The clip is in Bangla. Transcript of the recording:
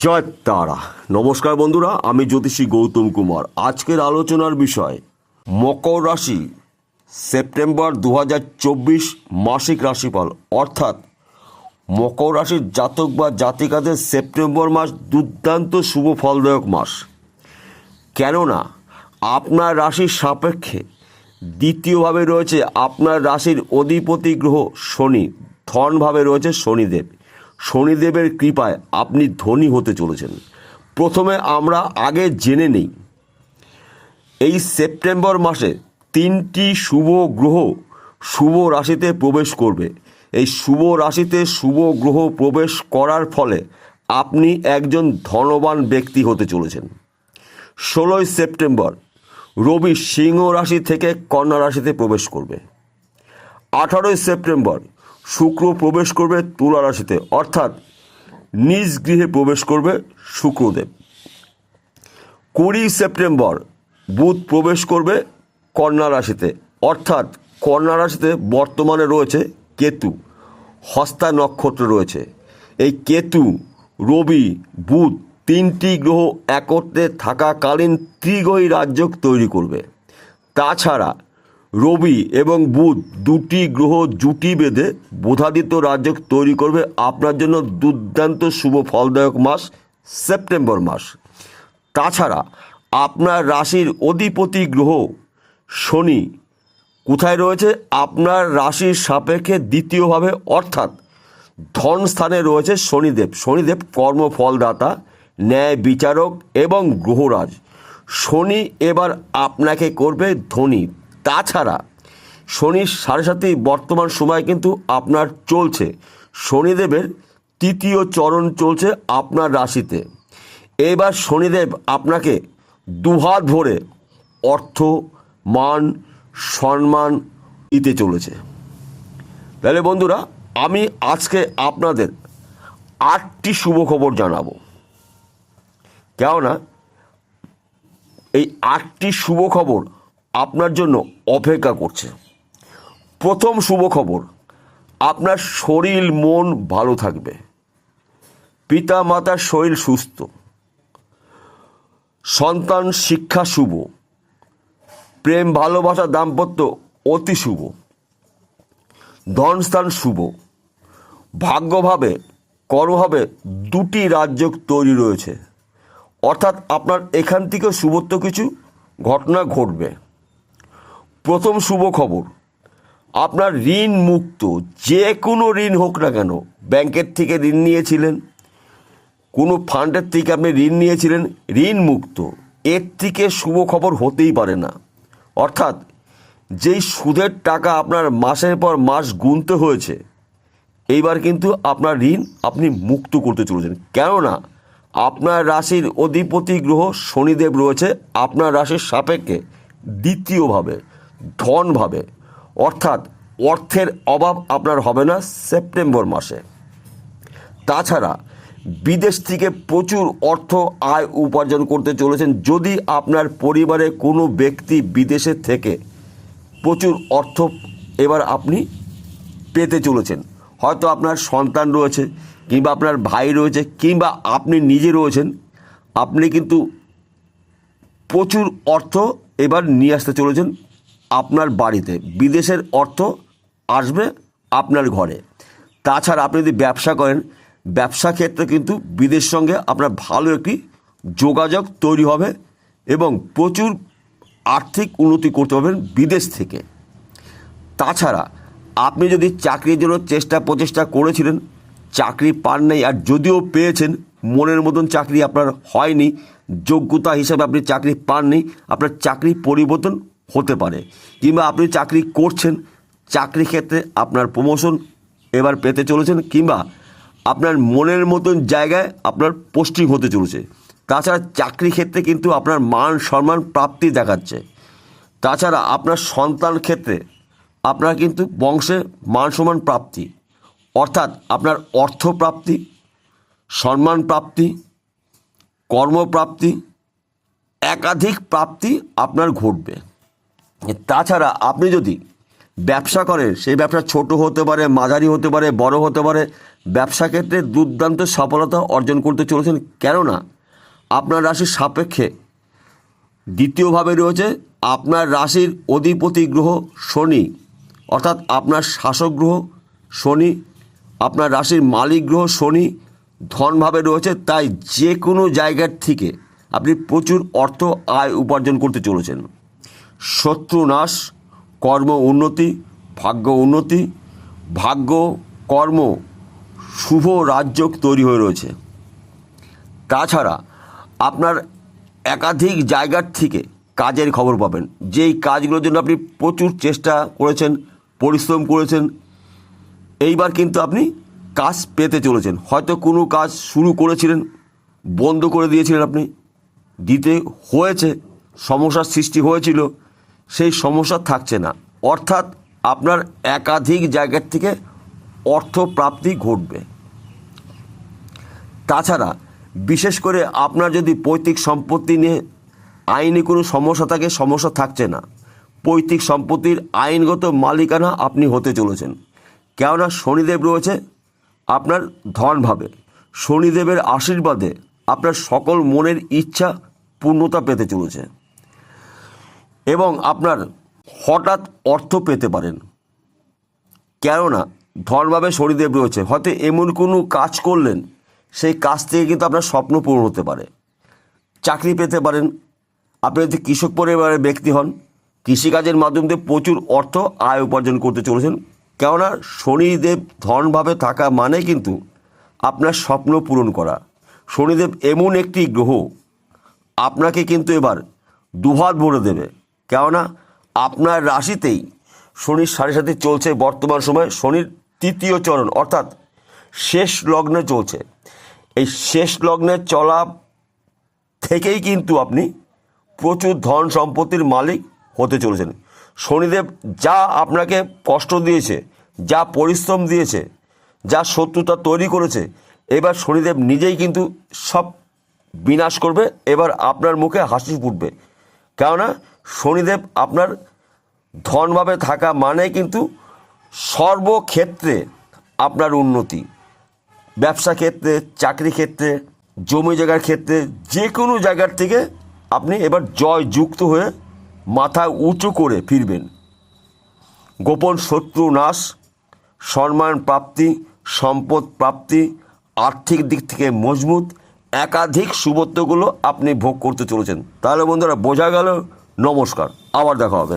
জয় তারা। নমস্কার বন্ধুরা, আমি জ্যোতিষী গৌতম কুমার। আজকের আলোচনার বিষয়, মকর রাশি, সেপ্টেম্বর দু হাজার চব্বিশ মাসিক রাশিফল। অর্থাৎ, মকর রাশির জাতক বা জাতিকাদের সেপ্টেম্বর মাস দুর্দান্ত শুভ ফলদায়ক মাস। কেননা, আপনার রাশির সাপেক্ষে দ্বিতীয়ভাবে রয়েছে আপনার রাশির অধিপতি গ্রহ শনি, ধনভাবে রয়েছে শনিদেব। শনিদেবের কৃপায় আপনি ধনী হতে চলেছেন। প্রথমে আমরা আগে জেনে নেই। এই সেপ্টেম্বর মাসে তিনটি শুভ গ্রহ শুভ রাশিতে প্রবেশ করবে। এই শুভ রাশিতে শুভ গ্রহ প্রবেশ করার ফলে আপনি একজন ধনবান ব্যক্তি হতে চলেছেন। ষোলোই সেপ্টেম্বর, রবি সিংহ রাশি থেকে কন্যা রাশিতে প্রবেশ করবে। আঠারোই সেপ্টেম্বর শুক্র প্রবেশ করবে তুলা রাশিতে অর্থাৎ নিজ গৃহে প্রবেশ করবে শুক্রদেব। কুড়ি সেপ্টেম্বর, বুধ প্রবেশ করবে কন্যা রাশিতে, অর্থাৎ কন্যা রাশিতে বর্তমানে রয়েছে কেতু, হস্তা নক্ষত্র রয়েছে। এই কেতু, রবি, বুধ তিনটি গ্রহ একত্রে থাকাকালীন ত্রিগ্রহী রাজ্য তৈরি করবে। তাছাড়া রবি এবং বুধ দুটি গ্রহ জুটি বেঁধে বোধাদিত্য রাজ্য তৈরি করবে। আপনার জন্য দুর্দান্ত শুভ ফলদায়ক মাস সেপ্টেম্বর মাস। তাছাড়া আপনার রাশির অধিপতি গ্রহ শনি কোথায় রয়েছে? আপনার রাশির সাপেক্ষে দ্বিতীয়ভাবে অর্থাৎ ধন স্থানে রয়েছে শনিদেব। শনিদেব কর্মফলদাতা, ন্যায় বিচারক এবং গ্রহরাজ। শনি এবার আপনাকে করবে ধনী। তাছাড়া শনির সাড়ে সাথেই বর্তমান সময় কিন্তু আপনার চলছে। শনিদেবের তৃতীয় চরণ চলছে আপনার রাশিতে। এবার শনিদেব আপনাকে দুহাত ভরে অর্থ, মান, সম্মান দিতে চলেছে। তাহলে বন্ধুরা, আমি আজকে আপনাদের আটটি শুভ খবর জানাব। কেননা, এই আটটি শুভ খবর আপনার জন্য অপেক্ষা করছে। প্রথম শুভ খবর, আপনার শরীর মন ভালো থাকবে। পিতা মাতার শরীর সুস্থ। সন্তান শিক্ষা শুভ। প্রেম, ভালোবাসা, দাম্পত্য অতি শুভ। ধনস্থান শুভ। ভাগ্যভাবে করভাবে দুটি রাজ্য তৈরি রয়েছে। অর্থাৎ আপনার এখান থেকে শুভত্ব কিছু ঘটনা ঘটবে। প্রথম শুভ খবর। আপনার ঋণ মুক্ত, যে কোনো ঋণ হোক না কেন, ব্যাংকের থেকে ঋণ নিয়েছিলেন, কোনো ফান্ডের থেকে আপনি ঋণ নিয়েছিলেন, ঋণ মুক্ত। এর থেকে শুভ খবর হতেই পারে না। অর্থাৎ, যেই সুদের টাকা আপনার মাসের পর মাস গুনতে হয়েছে, এইবার কিন্তু আপনার ঋণ আপনি মুক্ত করতে চলেছেন। কেননা, আপনার রাশির অধিপতি গ্রহ শনিদেব রয়েছে, আপনার রাশির সাপেক্ষে দ্বিতীয়ভাবে। ধনভাবে, অর্থাৎ অর্থের অভাব আপনার হবে না সেপ্টেম্বর মাসে। তাছাড়া বিদেশ থেকে প্রচুর অর্থ আয় উপার্জন করতে চলেছেন যদি আপনার পরিবারে কোনো ব্যক্তি বিদেশে থেকে প্রচুর অর্থ এবার আপনি পেতে চলেছেন। হয়তো আপনার সন্তান রয়েছে কিংবা আপনার ভাই রয়েছে কিংবা আপনি নিজে রয়েছেন, আপনি কিন্তু প্রচুর অর্থ এবার নিয়ে আসতে চলেছেন। আপনার বাড়িতে, বিদেশের অর্থ আসবে আপনার ঘরে। তাছাড়া আপনি যদি ব্যবসা করেন, ব্যবসা ক্ষেত্রে কিন্তু বিদেশ সঙ্গে আপনার ভালো একটি যোগাযোগ তৈরি হবে এবং প্রচুর আর্থিক উন্নতি করতে পারবেন বিদেশ থেকে। তাছাড়া আপনি যদি চাকরির জন্য চেষ্টা প্রচেষ্টা করেছিলেন, চাকরি পান নাই আর যদিও পেয়েছেন, মনের মতন চাকরি আপনার হয়নি, যোগ্যতা হিসাবে আপনি চাকরি পাননি, আপনার চাকরি পরিবর্তন হতে পারে। কিংবা আপনি চাকরি করছেন, চাকরি ক্ষেত্রে আপনার প্রমোশন এবার পেতে চলেছেন, কিংবা আপনার মনের মতন জায়গায় আপনার পোস্টিং হতে চলেছে। তাছাড়া চাকরি ক্ষেত্রে কিন্তু আপনার মান সম্মান প্রাপ্তি দেখাচ্ছে। তাছাড়া আপনার সন্তান ক্ষেত্রে আপনার কিন্তু বংশে মান সম্মান প্রাপ্তি, অর্থাৎ আপনার অর্থ প্রাপ্তি, সম্মান প্রাপ্তি কর্মপ্রাপ্তি একাধিক প্রাপ্তি আপনার ঘটবে। তাছাড়া আপনি যদি ব্যবসা করেন, সেই ব্যবসা ছোট হতে পারে, মাঝারি হতে পারে, বড় হতে পারে, ব্যবসা ক্ষেত্রে দুর্দান্ত সফলতা অর্জন করতে চলেছেন। কেননা আপনার রাশির সাপেক্ষে দ্বিতীয়ভাবে রয়েছে, আপনার রাশির অধিপতি গ্রহ শনি, অর্থাৎ আপনার শাসক গ্রহ শনি, আপনার রাশির মালিক গ্রহ শনি, ধনভাবে রয়েছে। তাই যে কোনো জায়গার থেকে আপনি প্রচুর অর্থ আয় উপার্জন করতে চলেছেন। শত্রু নাশ কর্ম উন্নতি, ভাগ্য উন্নতি, ভাগ্য, কর্ম, শুভ রাজযোগ তৈরি হয়ে রয়েছে। তাছাড়া আপনার একাধিক জায়গার থেকে কাজের খবর পাবেন। যেই কাজগুলোর জন্য আপনি প্রচুর চেষ্টা করেছেন, পরিশ্রম করেছেন, এইবার কিন্তু আপনি কাজ পেতে চলেছেন। হয়তো কোনো কাজ শুরু করেছিলেন, বন্ধ করে দিয়েছিলেন আপনি। দিতে হয়েছে, সমস্যার সৃষ্টি হয়েছিল সেই সমস্যা থাকছে না। অর্থাৎ আপনার একাধিক জায়গার থেকে অর্থ প্রাপ্তি ঘটবে। তাছাড়া বিশেষ করে আপনার যদি পৈতৃক সম্পত্তি নিয়ে আইনি কোনো সমস্যা থাকে, সমস্যা থাকছে না। পৈতৃক সম্পত্তির আইনগত মালিকানা আপনি হতে চলেছেন। কেননা শনিদেব রয়েছে, আপনার ধনভাবে শনিদেবের আশীর্বাদে আপনার সকল মনের ইচ্ছা পূর্ণতা পেতে চলেছে। এবং আপনার হঠাৎ অর্থ পেতে পারেন। কেননা ধনভাবে শনিদেব রয়েছে। হয়তো এমন কোনো কাজ করলেন, সেই কাজ থেকে কিন্তু আপনার স্বপ্ন পূরণ হতে পারে। চাকরি পেতে পারেন। আপনি যদি কৃষক পরিবারের ব্যক্তি হন, কৃষিকাজের মাধ্যম দিয়ে প্রচুর অর্থ আয় উপার্জন করতে চলেছেন। কেননা, শনিদেব ধনভাবে থাকা মানে কিন্তু আপনার স্বপ্ন পূরণ করা। শনিদেব এমন একটি গ্রহ, আপনাকে কিন্তু এবার দুহাত ভরে দেবে। কেননা আপনার রাশিতেই শনির সাড়ে সাথে চলছে বর্তমান সময়ে, শনির তৃতীয় চরণ, অর্থাৎ শেষ লগ্নে চলছে। এই শেষ লগ্নে চলা থেকেই কিন্তু আপনি প্রচুর ধন সম্পত্তির মালিক হতে চলেছেন। শনিদেব যা আপনাকে কষ্ট দিয়েছে, যা পরিশ্রম দিয়েছে, যা শত্রুতা তৈরি করেছে, এবার শনিদেব নিজেই কিন্তু সব বিনাশ করবে, এবার আপনার মুখে হাসি ফুটবে। কেননা শনিদেব আপনার ধনভাবে থাকা মানে কিন্তু সর্বক্ষেত্রে আপনার উন্নতি। ব্যবসা ক্ষেত্রে, চাকরি ক্ষেত্রে, জমি জায়গার ক্ষেত্রে যে কোনো জায়গার থেকে আপনি এবার জয় যুক্ত হয়ে মাথা উঁচু করে ফিরবেন। গোপন শত্রু নাশ, সম্মান প্রাপ্তি, সম্পদ প্রাপ্তি, আর্থিক দিক থেকে মজবুত, একাধিক শুভত্বগুলো আপনি ভোগ করতে চলেছেন। তাহলে বন্ধুরা, বোঝা গেল নমস্কার আবার দেখা হবে।